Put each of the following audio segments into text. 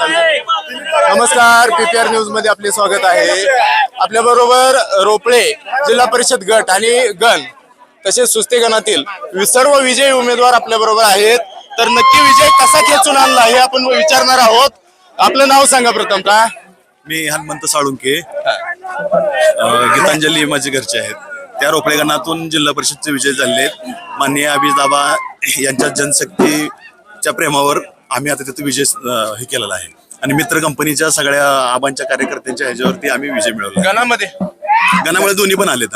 नमस्कार पीपीआर न्यूजमध्ये आपले स्वागत आहे. आपल्या बरोबर रोपळे जिल्हा परिषद गट आणि गण तसेच सुस्ते गणातील सर्व विजयी उमेदवार आपल्या बरोबर आहेत. तर नक्की विजय कसा खेचून आणला हे आपण विचारणार आहोत. आपलं नाव सांगा प्रथम का? मी हनुमंत साळुंके. गीतांजली माझे घरचे आहेत. त्या रोपळे गणातून जिल्हा परिषदचे विजय झाले माननीय अभिदाबा यांच्या जनशक्तीच्या प्रेमावर आम्ही आता तिथे विजय हे केलेला आहे. आणि मित्र कंपनीच्या सगळ्या आबांच्या कार्यकर्त्यांच्या ह्याच्यावरती आम्ही विजय मिळवला गणामध्ये. गणामुळे दोन्ही पण आलेत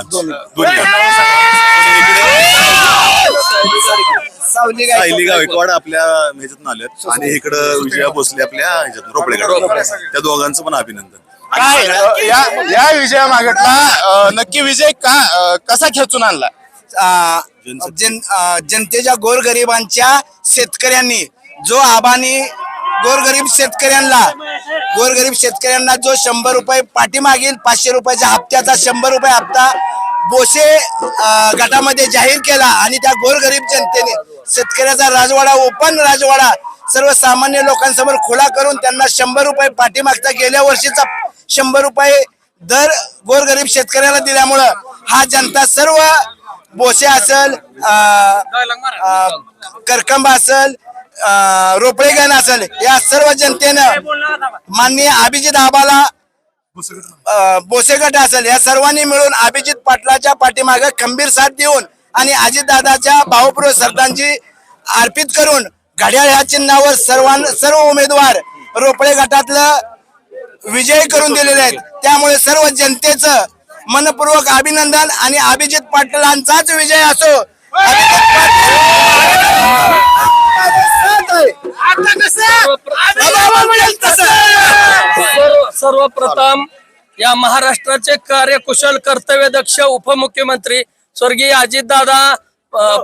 सायली गायकवाड. आपल्या ह्याच्यातून आलेत. आणि इकडं विजया भोसले आपल्या ह्याच्यातून रोपळे गणात. त्या दोघांचं पण अभिनंदन. काय या या विजया मागटला नक्की विजय का कसा खेचून आणला? जनतेच्या गोरगरिबांच्या शेतकऱ्यांनी जो आबानी गोरगरीब शेतकऱ्यांना गोरगरीब शेतकऱ्यांना जो शंभर रुपये पाठीमागील पाचशे रुपयाच्या हप्त्याचा शंभर रुपये हप्ता बोसे गटामध्ये जाहीर केला आणि त्या गोरगरीब जनतेने शेतकऱ्याचा राजवाडा ओपन राजवाडा सर्वसामान्य लोकांसमोर खुला करून त्यांना शंभर रुपये पाठीमागचा गेल्या वर्षीचा शंभर रुपये दर गोरगरीब शेतकऱ्याला दिल्यामुळं हा जनता सर्व बोसे असल करकंब असल अ, रोपळेगण असल या सर्व जनतेनं माननीय अभिजित आबाला अ, बोसे गट असेल या सर्वांनी मिळून अभिजित पाटलाच्या पाठीमागे खंबीर साथ देऊन आणि अजितदादाच्या भावपूर्व श्रद्धांची अर्पित करून घड्याळ ह्या चिन्हावर सर्वां सर्व उमेदवार रोपळे गटातलं विजय करून दिलेले आहेत. त्यामुळे सर्व जनतेचं मनपूर्वक अभिनंदन आणि अभिजित पाटलांचाच विजय असो. सर्वप्रथम या महाराष्ट्राचे कार्यकुशल कर्तव्यदक्ष उपमुख्यमंत्री स्वर्गीय अजितदादा अ,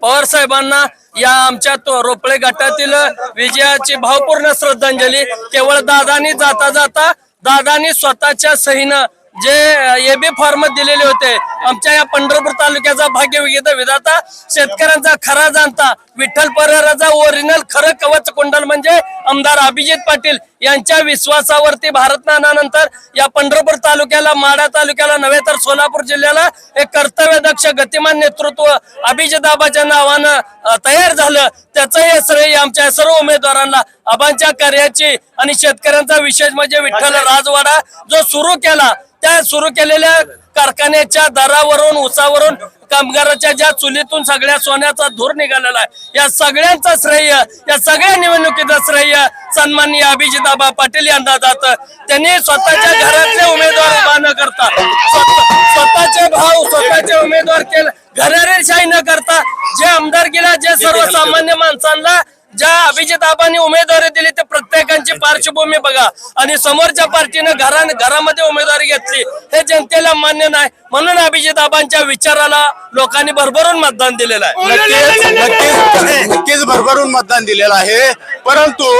पवार साहेबांना या आमच्या रोपळे गटातील विजयाची भावपूर्ण श्रद्धांजली केवळ दादानी जाता जाता दादानी स्वतःच्या सहीनं जे एबी फॉर्म दिलेले होते. आमच्या या पंढरपूर तालुक्याचा भाग्यविगीत विधाता शेतकऱ्यांचा खरा जाणता विठ्ठल परिवाराचा ओरिजिनल खरं कवच कुंडल म्हणजे आमदार अभिजित पाटील यांच्या विश्वासावरती भारत नानानंतर या पंढरपूर तालुक्याला माडा तालुक्याला नव्हे तर सोलापूर जिल्ह्याला एक कर्तव्यदक्ष गतिमान नेतृत्व अभिजिताबाच्या नावानं अ, तयार झालं. त्याचं हे श्रेय आमच्या सर्व उमेदवारांना. आबांच्या कार्याची आणि शेतकऱ्यांचा विशेष म्हणजे विठ्ठल राजवाडा जो सुरू केला त्या सुरू केलेल्या कारखान्याच्या दरावरून उसावरून कामगाराच्या ज्या चुलीतून सगळ्या सोन्याचा धूर निघालेला आहे या सगळ्यांचा श्रेय या सगळ्या निवडणुकीचं श्रेय सन्माननीय अभिजिताबा पाटील यांना जात. त्यांनी स्वतःच्या घरातले उमेदवार उभा न करता स्वतःचे भाव स्वतःचे उमेदवार केले. घरारेशाही न करता जे आमदारकीला जे सर्वसामान्य माणसांना ज्या अभिजित आबांनी उमेदवारी दिली ते प्रत्येकांची पार्श्वभूमी बघा. आणि समोरच्या पार्टीनं घरा घरामध्ये उमेदवारी घेतली. हे जनतेला मान्य नाही. म्हणून अभिजित आबांच्या विचाराला लोकांनी भरभरून मतदान दिलेलं आहे. नक्कीच. नक्कीच नक्कीच भरभरून मतदान दिलेलं आहे. परंतु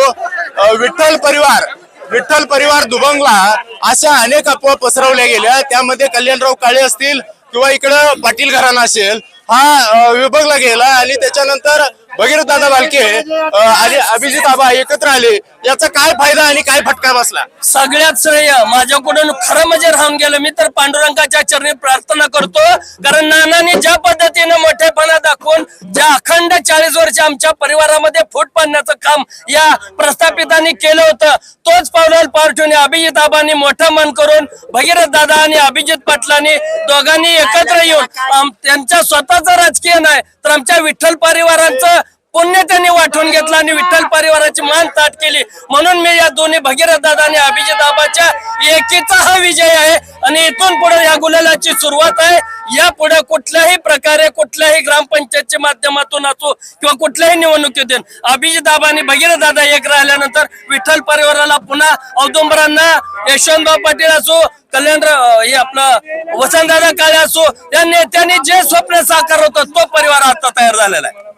अ, विठ्ठल परिवार विठ्ठल परिवार दुबंगला अशा अनेक अफवा पसरवल्या गेल्या. त्यामध्ये कल्याणराव काळे असतील किंवा इकडं पाटील घराणा असेल हा अ, विभागला गेला आणि त्याच्यानंतर भगीरथ दादा बालके आणि अभिजित आबा एकत्र आले. याचा काय फायदा आणि काय फटका बसला? सगळ्यात श्रेय माझ्याकडून खरं म्हणजे राहून गेलं. मी तर पांडुरंगाच्या चरणी प्रार्थना करतो. कारण नानाने ज्या पद्धतीने मोठेपणा दाखवून ज्या अखंड चाळीस वर्ष आमच्या परिवारामध्ये फूट पाडण्याचं काम या प्रस्थापितांनी केलं होतं तोच पावलाल पार ठेवून अभिजित आबांनी मोठं मन करून भगीरथ दादा आणि अभिजित पाटलांनी दोघांनी एकत्र येऊन त्यांच्या स्वतःचं राजकीय नाही तर आमच्या विठ्ठल परिवारांचं पुण्य त्यांनी वाटून घेतला आणि विठ्ठल परिवाराची मान ताट केली. म्हणून मी या दोन्ही भगीरथ दादा आणि अभिजित आबाच्या एकीचा हा विजय आहे. आणि इथून पुढे या गुलालाची सुरुवात आहे. या पुढे कुठल्याही प्रकारे कुठल्याही ग्रामपंचायतच्या माध्यमातून असो किंवा कुठल्याही निवडणुकीतून अभिजित दादा आणि भगीरथ दादा एक राहिल्यानंतर विठ्ठल परिवाराला पुन्हा औदुंबरांना यशवंतराव पाटील असो कल्याण हे आपलं वसंतदादा काळे असो या नेत्यांनी जे स्वप्न साकार होतं तो परिवार आता तयार झालेला आहे.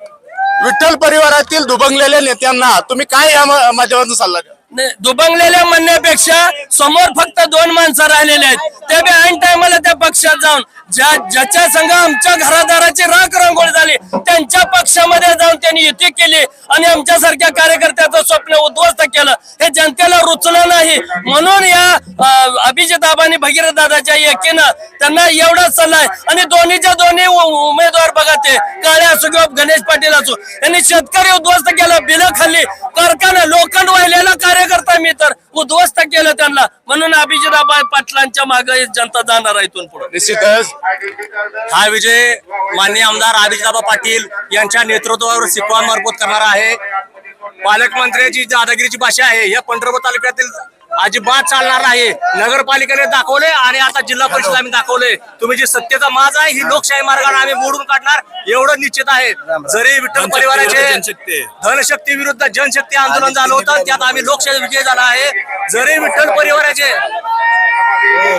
विठ्ठल परिवारातील दुबंगलेल्या नेत्यांना तुम्ही काय या माध्यमातून सल्ला द्या दुबंगलेल्या म्हणण्यापेक्षा समोर फक्त दोन माणसं राहिलेले आहेत. ते बी ऐन टायमाला त्या पक्षात जाऊन ज्या ज्याच्या संघ आमच्या घरादाराची राख रांगोळ झाली त्यांच्या पक्षामध्ये जाऊन त्यांनी युती केली आणि आमच्यासारख्या कार्यकर्त्याचं स्वप्न उद्ध्वस्त केलं. हे जनतेला रुचलं नाही. म्हणून या अभिजिताबानी अभिजित आबानी भगीरथ दादाच्या एकीनं त्यांना एवढाच सल्ला आहे आणि दोन्हीच्या दोन्ही उमेदवार बघा ते काळे असो किंवा गणेश पाटील असो यांनी शेतकरी उद्ध्वस्त केलं बिलं खाल्ली कारखाना लोखंड वाहिलेला कार्यकर्ता मी तर उद्ध्वस्त केलं त्यांना. म्हणून अभिजित आबा पाटलांच्या मागे जनता जाणार आहे इथून पुढे. निश्चितच. हा विजय माननीय आमदार अभिजिताबा पाटील यांच्या नेतृत्वावर सिक्वा मरबूत करणारा आहे. पालकमंत्र्याची दादागिरीची भाषा आहे या पंढरपूर तालुक्यातील अजिबात चालणार नाही. नगरपालिकेने दाखवले आणि आता जिल्हा परिषद आम्ही दाखवले. तुम्ही जी सत्तेचा माज आहे ही लोकशाही मार्गाने आम्ही मोडून काढणार एवढं निश्चित आहे. जरी विठ्ठल परिवाराचे. धनशक्ती विरुद्ध जनशक्ती आंदोलन झालं होतं त्यात आम्ही लोकशाही विजय झाला आहे. जरी विठ्ठल परिवाराचे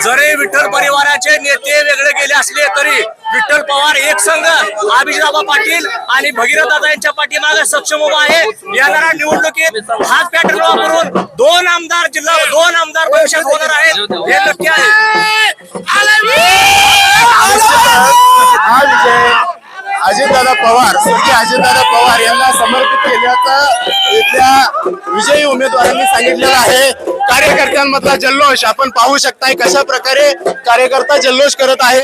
जरी विठ्ठल परिवाराचे नेते वेगळे गेले असले तरी विठ्ठल पवार एक संघ अभिजिताबा पाटील आणि भगीरथदादा यांच्या पाठीमागे सक्षम उभा आहे. येणाऱ्या निवडणुकीत हाच पॅटर्न वापरून दोन आमदार जिल्हा दोन आमदार भविष्यात होणार आहेत. हे नक्की आहे. अजितदादा पवार स्वर्गीय अजितदादा पवार यांना समर्पित केल्याचं इथल्या विजयी उमेदवारांनी सांगितलेलं आहे. कार्यकर्त्यांमधला जल्लोष आपण पाहू शकताय कशा प्रकारे कार्यकर्ता जल्लोष करत आहे.